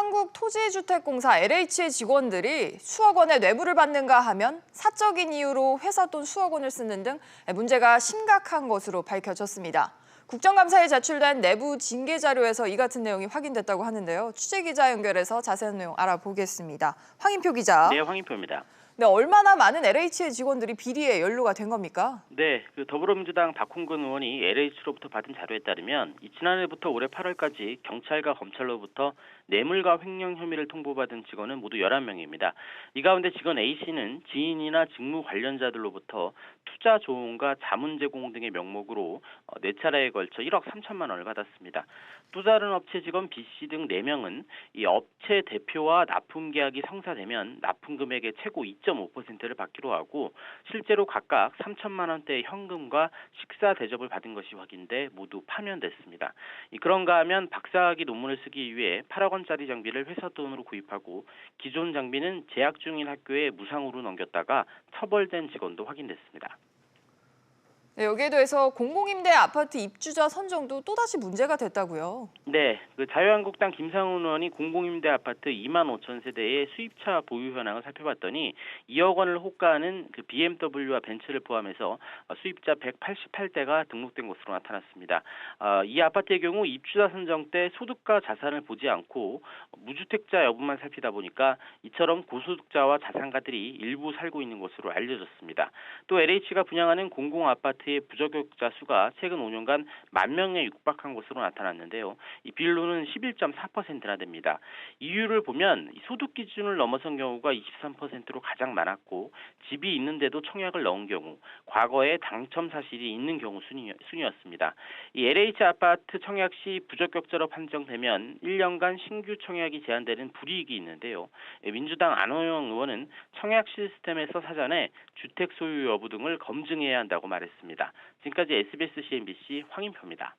한국토지주택공사 LH의 직원들이 수억 원의 뇌물을 받는가 하면 사적인 이유로 회사 돈 수억 원을 쓰는 등 문제가 심각한 것으로 밝혀졌습니다. 국정감사에 제출된 내부 징계 자료에서 이 같은 내용이 확인됐다고 하는데요. 취재 기자 연결해서 자세한 내용 알아보겠습니다. 황인표 기자. 네, 황인표입니다. 네, 얼마나 많은 LH의 직원들이 비리에 연루가 된 겁니까? 네, 그 더불어민주당 박홍근 의원이 LH로부터 받은 자료에 따르면 이 지난해부터 올해 8월까지 경찰과 검찰로부터 뇌물과 횡령 혐의를 통보받은 직원은 모두 11명입니다. 이 가운데 직원 A씨는 지인이나 직무 관련자들로부터 투자 조언과 자문 제공 등의 명목으로 어, 네 차례에 걸쳐 1억 3천만 원을 받았습니다. 또 다른 업체 직원 B씨 등 4명은 이 업체 대표와 납품 계약이 성사되면 납품 금액의 최고 2.5%를 받기로 하고 실제로 각각 3천만 원대의 현금과 식사 대접을 받은 것이 확인돼 모두 파면됐습니다. 이 그런가 하면 박사학위 논문을 쓰기 위해 8억 원짜리 장비를 회사 돈으로 구입하고 기존 장비는 재학 중인 학교에 무상으로 넘겼다가 처벌된 직원도 확인됐습니다. 네, 여기에 더해서 공공임대 아파트 입주자 선정도 또다시 문제가 됐다고요. 네, 그 자유한국당 김상훈 의원이 공공임대 아파트 2만 5천 세대의 수입차 보유 현황을 살펴봤더니 2억 원을 호가하는 그 BMW와 벤츠를 포함해서 어, 수입자 188대가 등록된 것으로 나타났습니다. 어, 이 아파트의 경우 입주자 선정 때 소득과 자산을 보지 않고 무주택자 여부만 살피다 보니까 이처럼 고소득자와 자산가들이 일부 살고 있는 것으로 알려졌습니다. 또 LH가 분양하는 공공 아파트 의 부적격자 수가 최근 5년간 만 명에 육박한 것으로 나타났는데요. 이 비율로는 11.4%나 됩니다. 이유를 보면 이 소득 기준을 넘어선 경우가 23%로 가장 많았고 집이 있는데도 청약을 넣은 경우, 과거에 당첨 사실이 있는 경우 순위, 순이었습니다. 이 LH 아파트 청약 시 부적격자로 판정되면 1년간 신규 청약이 제한되는 불이익이 있는데요. 예, 민주당 안호영 의원은 청약 시스템에서 사전에 주택 소유 여부 등을 검증해야 한다고 말했습니다. 지금까지 SBS CNBC 황인표입니다.